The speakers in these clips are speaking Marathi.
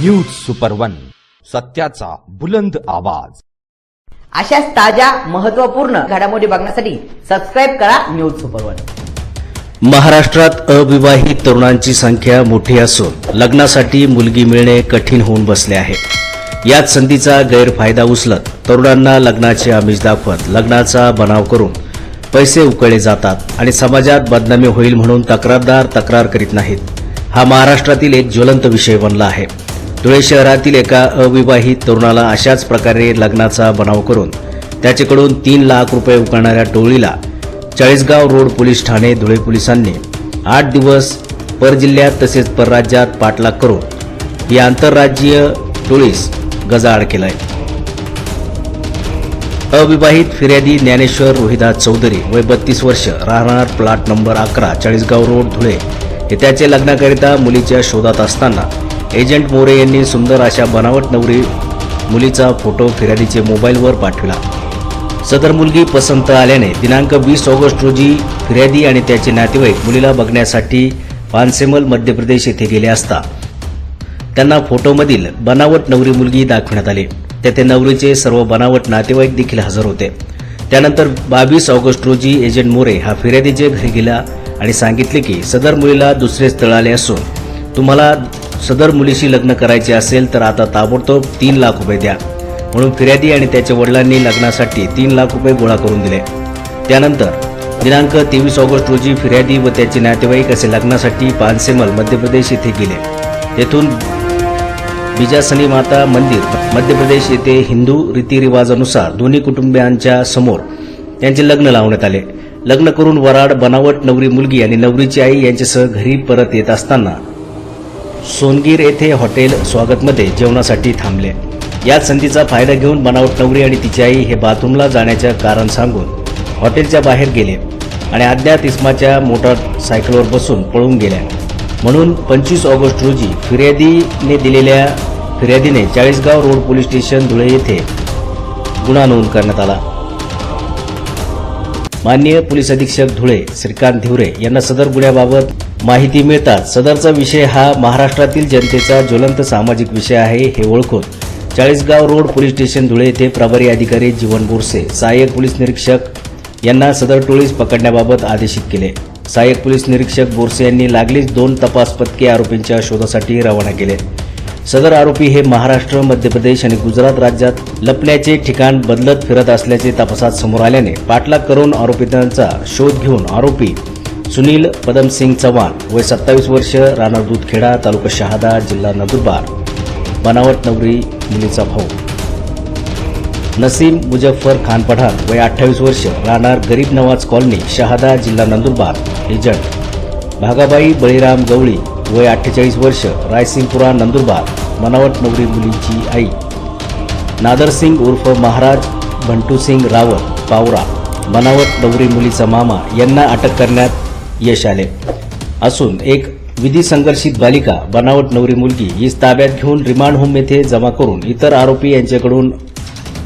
न्यूज सुपर वन सत्याचा बुलंद आवाज. अशाच ताज्या महत्त्वपूर्ण घडामोडी बघण्यासाठी सबस्क्राईब करा न्यूज सुपर वन महाराष्ट्रात अविवाहित तरुणांची संख्या मोठी असून लग्नासाठी मुलगी मिळणे कठीण होऊन बसले आहे. याच संधीचा गैरफायदा उचलत तरुणांना लग्नाचे आमिष दाखवत लग्नाचा बनाव करून पैसे उकळले जातात आणि समाजात बदनामी होईल म्हणून तक्रारदार तक्रार करीत नाहीत. हा महाराष्ट्रातील एक ज्वलंत विषय बनला आहे. धुळे शहरातील एका अविवाहित तरुणाला अशाच प्रकारे लग्नाचा बनाव करून त्याच्याकडून तीन लाख रुपये उकळणाऱ्या टोळीला चाळीसगाव रोड पोलीस ठाणे धुळे पोलिसांनी आठ दिवस परजिल्ह्यात तसेच परराज्यात पाठलाग करून या आंतरराज्यीय टोळीस गजाआड केलाय. अविवाहित फिर्यादी ज्ञानेश्वर रोहिदास चौधरी वय बत्तीस वर्ष राहणार प्लॉट नंबर अकरा चाळीसगाव रोड धुळे. हे त्याचे लग्नाकरिता मुलीच्या शोधात असताना एजंट मोरे यांनी सुंदर अशा बनावट नवरी मुलीचा फोटो फिर्यादीचे मोबाईलवर पाठविला. सदर मुलगी पसंत आल्याने दिनांक वीस ऑगस्ट रोजी फिर्यादी आणि त्याचे नातेवाईक मुलीला बघण्यासाठी पानसेमल मध्य प्रदेश येथे गेले असता. त्यांना फोटोमधील बनावट नवरी मुलगी दाखवण्यात आली. तेथे नवरीचे सर्व बनावट नातेवाईक देखील हजर होते. त्यानंतर बावीस ऑगस्ट रोजी एजंट मोरे हा फिर्यादीचे घरी गेला आणि सांगितले की सदर मुलीला दुसरे स्थळ आले असून तुम्हाला सदर मुलीशी लग्न करायचे असेल तर आता ताबडतोब तीन लाख रुपये द्या. म्हणून फिर्यादी आणि त्याच्या वडिलांनी लग्नासाठी तीन लाख रुपये गोळा करून दिले. त्यानंतर दिनांक तेवीस ऑगस्ट रोजी फिर्यादी व त्याचे नातेवाईक असे लग्नासाठी पानसेमल मध्य प्रदेश येथे गेले. तेथून बिजासनी माता मंदिर मध्य प्रदेश येथे हिंदू रीतिरिवाजानुसार दोन्ही कुटुंबियांच्या समोर त्यांचे लग्न लावण्यात आले. लग्न करून वराड बनावट नवरी मुलगी आणि नवरीची आई यांच्यासह घरी परत येत असताना सोनगीर येथे हॉटेल स्वागतमध्ये जेवणासाठी थांबले. या संधीचा फायदा घेऊन बनावट नवरी आणि तिची आई हे बाथरूमला जाण्याचे कारण सांगून हॉटेलच्या बाहेर गेले आणि अज्ञात इस्माच्या मोटारसायकलवर बसून पळून गेल्या. म्हणून पंचवीस ऑगस्ट रोजी फिर्यादीने दिलेल्या फिर्यादीने Chalisgaon road police station Dhule येथे गुन्हा नोंद करण्यात आला. माननीय पोलीस अधीक्षक धुळे श्रीकांत धिवरे यांना सदर गुन्ह्याबाबत माहिती मिळताच सदरचा विषय हा महाराष्ट्रातील जनतेचा ज्वलंत सामाजिक विषय आहे हे ओळखून Chalisgaon road police station Dhule येथे प्रभारी अधिकारी जीवन बोरसे सहाय्यक पोलीस निरीक्षक यांना सदर टोळीस पकडण्याबाबत आदेशित केले. सहाय्यक पोलीस निरीक्षक बोरसे यांनी लागलीच दोन तपास पथके आरोपींच्या शोधासाठी रवाना केले. सदर आरोपी हे महाराष्ट्र मध्य प्रदेश आणि गुजरात राज्यात लपण्याचे ठिकाण बदलत फिरत असल्याचे तपासात समोर आल्याने पाठलाग करून आरोपितांचा शोध घेऊन आरोपी सुनील पदमसिंग चव्हाण वय सत्तावीस वर्ष राणा दूधखेडा तालुका शहादा जिल्हा नंदुरबार. बनावट नवरी मुलीचा भाऊ. नसीम मुजफ्फर खान पठाण वय अठ्ठावीस वर्ष राहणार गरीब नवाज कॉलनी शहादा जिल्हा नंदुरबार. एजंट भागाबाई बळीराम गवळी वय अठ्ठेचाळीस वर्ष रायसिंगपुरा नंदुरबार बनावट नवरी मुलीची आई. नादरसिंग उर्फ महाराज भंटूसिंग रावत पावरा बनावट नवरी मुलीचा मामा यांना अटक करण्यात यश आले. असून एक विधी संघर्षित बालिका बनावट नवरी मुलगी ही ताब्यात घेऊन रिमांड होम येथे जमा करून इतर आरोपी यांच्याकडून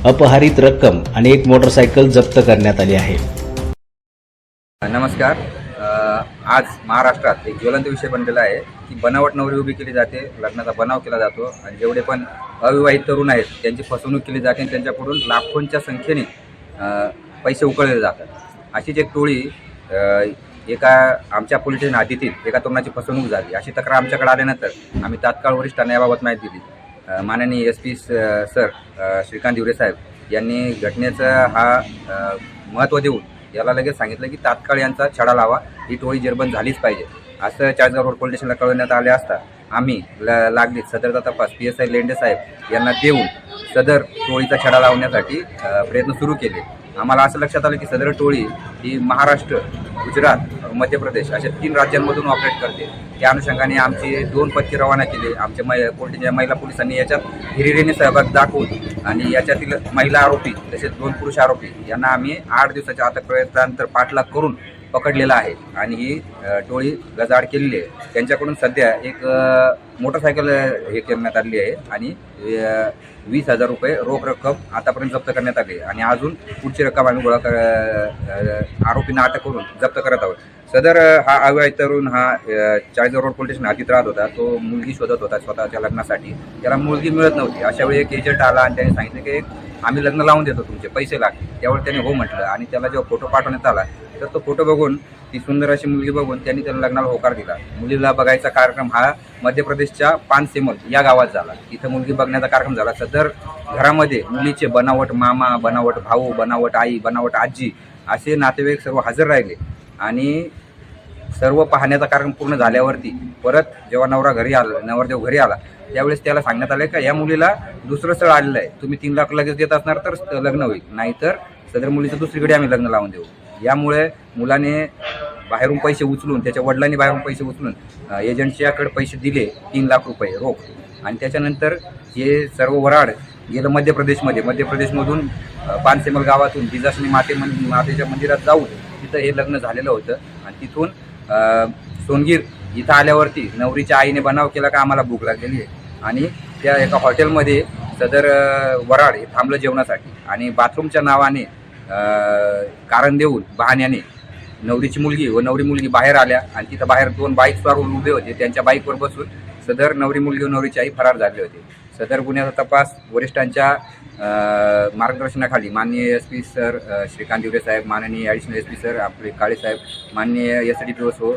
अपहरित रक्कम आणि एक मोटरसायकल जप्त करण्यात आली आहे. नमस्कार. आज महाराष्ट्रात एक ज्वलंत विषय बनलेला आहे की बनावट नवरी उभी केली जाते लग्नाचा बनाव केला जातो आणि जेवढे पण अविवाहित तरुण आहेत त्यांची फसवणूक केली जाते आणि त्यांच्याकडून लाखोंच्या संख्येने पैसे उकळले जातात. अशीच एक टोळी एका आमच्या पोलीस स्टेशन एका तरुणाची फसवणूक झाली. अशी तक्रार आमच्याकडे आल्यानंतर आम्ही तात्काळ वरिष्ठांना याबाबत माहिती दिली. माननीय S P sir Shrikant Diware saheb यांनी घटनेचा हा महत्त्व देऊन याला लगेच सांगितलं की तात्काळ यांचा छडा लावा. ही टोळी जेरबंद झालीच पाहिजे. असं चाळीसगाव रोड पोलीस स्टेशनला कळवण्यात आले असता आम्ही ल लागलीच. सदरचा तपास P S I Lende saheb यांना देऊन सदर टोळीचा छडा लावण्यासाठी प्रयत्न सुरू केले. आम्हाला असं लक्षात आलं की सदर टोळी ही महाराष्ट्र गुजरात मध्य प्रदेश अशा तीन राज्यांमधून ऑपरेट करते. त्या अनुषंगाने आमची दोन पथके रवाना केली. आमच्या मै कोर्टीच्या महिला पोलिसांनी याच्यात हिरिरीने सहभाग दाखवून आणि याच्यातील महिला आरोपी तसेच दोन पुरुष आरोपी यांना आम्ही आठ दिवसाच्या आता प्रयत्नानंतर पाठलाग करून पकडलेला आहे. आणि ही टोळी गजाड केलेली आहे. त्यांच्याकडून सध्या एक मोटरसायकल हे करण्यात आली आहे. आणि वीस हजार रुपये रोख रक्कम आतापर्यंत जप्त करण्यात आली आहे. आणि अजून पुढची रक्कम आम्ही गोळा कर आरोपींना अटक करून जप्त करत आहोत. सदर हा अवैध तरुण हा अ, चाळीसगाव रोड पोलीस स्टेशन हातीत राहत होता. तो मुलगी शोधत होता स्वतःच्या लग्नासाठी. त्याला मुलगी मिळत नव्हती. अशा वेळी एक एजंट आला आणि त्याने सांगितलं की आम्ही लग्न लावून देतो तुमचे. पैसे लागतील त्यावेळी त्याने हो म्हटलं. आणि त्याला जेव्हा फोटो पाठवण्यात आला तर तो फोटो बघून ती सुंदर अशी मुलगी बघून त्यांनी त्याला लग्नाला होकार दिला. मुलीला बघायचा कार्यक्रम हा मध्य प्रदेशच्या पानसेमल या गावात झाला. तिथं मुलगी बघण्याचा कार्यक्रम झाला. सदर घरामध्ये मुलीचे बनावट मामा बनावट भाऊ बनावट आई बनावट आजी असे नातेवाईक सर्व हजर राहिले आणि सर्व पाहण्याचा कार्यक्रम पूर्ण झाल्यावरती परत जेव्हा नवरा घरी आला नवरदेव घरी आला त्यावेळेस त्याला सांगण्यात आलं का या मुलीला दुसरं स्थळ आलेलं आहे. तुम्ही तीन लाख लगेच देत असणार तर लग्न होईल. नाहीतर सदर मुलीचं दुसरीकडे आम्ही लग्न लावून देऊ. यामुळे मुलाने बाहेरून पैसे उचलून त्याच्या वडिलांनी बाहेरून पैसे उचलून एजंटच्याकडे पैसे दिले तीन लाख रुपये रोख. आणि त्याच्यानंतर हे सर्व वराड गेलं मध्य प्रदेशमध्ये मध्य प्रदेशमधून पानसेमल गावातून जिजासनी माते मन मातेच्या मंदिरात जाऊन तिथं हे लग्न झालेलं होतं. आणि तिथून सोनगीर इथं आल्यावरती नवरीच्या आईने बनाव केला का आम्हाला भूक लागलेली आहे. आणि त्या एका हॉटेलमध्ये सदर वराड हे थांबलं जेवणासाठी. आणि बाथरूमच्या नावाने कारण देऊन बहाण्याने नवरीची मुलगी व नवरी मुलगी बाहेर आल्या आणि तिथं बाहेर दोन बाईक स्वारून उभे होते. त्यांच्या बाईकवर बसून सदर नवरी मुलगी व नवरीची आई फरार झाले होते. सदर गुन्ह्याचा तपास वरिष्ठांच्या मार्गदर्शनाखाली माननीय S P sir Shrikant Diware saheb माननीय ॲडिशनल एस पी सर आपले काळे साहेब माननीय एस डी पी ओ सो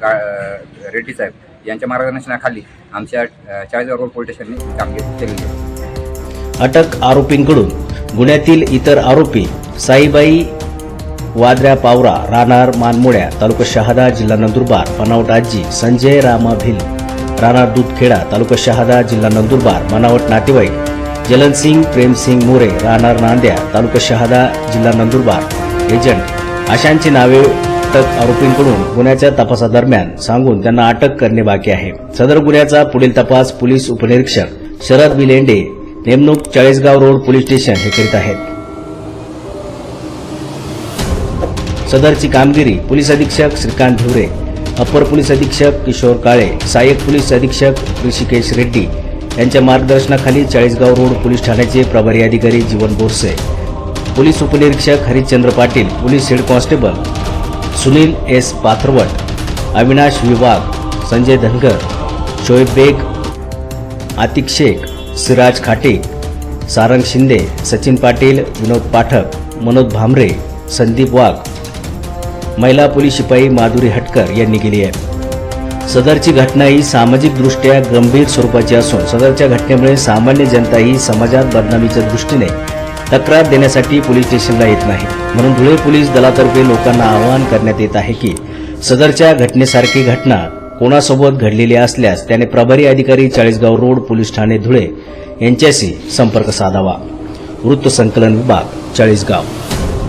का रेड्डी साहेब यांच्या मार्गदर्शनाखाली आमच्या चाळीसगाव रोड पोलीस स्टेशनने कामगिरी केले. अटक आरोपींकडून गुन्ह्यातील इतर आरोपी साईबाई वाद्र्या पावरा राहणार मानमोड्या तालुका शहादा जिल्हा नंदुरबार बनावट आजी संजय रामा भिल राहणार दूधखेडा तालुका शहादा जिल्हा नंदुरबार बनावट नातेवाईक जलनसिंग प्रेमसिंग मोरे राहणार नांद्या तालुका शहादा जिल्हा नंदुरबार एजंट. अशांची नावे अटक आरोपींकडून गुन्ह्याच्या तपासादरम्यान सांगून त्यांना अटक करणे बाकी आहे. सदर गुन्ह्याचा पुढील तपास पोलीस उपनिरीक्षक शरद विलेंडे नेमणूक चाळीसगाव रोड पोलीस स्टेशन हे करीत आहेत. सदरची कामगिरी पोलीस अधीक्षक श्रीकांत ढिवरे अप्पर पोलीस अधीक्षक किशोर काळे सहाय्यक पोलीस अधीक्षक ऋषिकेश रेड्डी यांच्या मार्गदर्शनाखाली चाळीसगाव रोड पोलीस ठाण्याचे प्रभारी अधिकारी जीवन बोरसे पोलीस उपनिरीक्षक Harishchandra Patil police head constable Sunil S Patharwat Avinash Vivag Sanjay Dhangar Shoaib Baig Atiq Shaikh Siraj Khate Sarang Shinde Sachin Patil Vinod Pathak Manoj Bhamre Sandeep Wagh महिला पोलीस शिपाई माधुरी हटकर यांनी केली आहे. सदरची घटना ही सामाजिकदृष्ट्या गंभीर स्वरूपाची असून सदरच्या घटनेमुळे सामान्य जनता ही समाजात बदनामीच्या दृष्टीने तक्रार देण्यासाठी पोलीस स्टेशनला येत नाही. म्हणून धुळे पोलीस दलातर्फे लोकांना आवाहन करण्यात येत आहे की सदरच्या घटनेसारखी घटना कोणासोबत घडलेली असल्यास त्याने प्रभारी अधिकारी चाळीसगाव रोड पोलीस ठाणे धुळे यांच्याशी संपर्क साधावा. वृत्तसंकलन विभाग चाळीसगाव.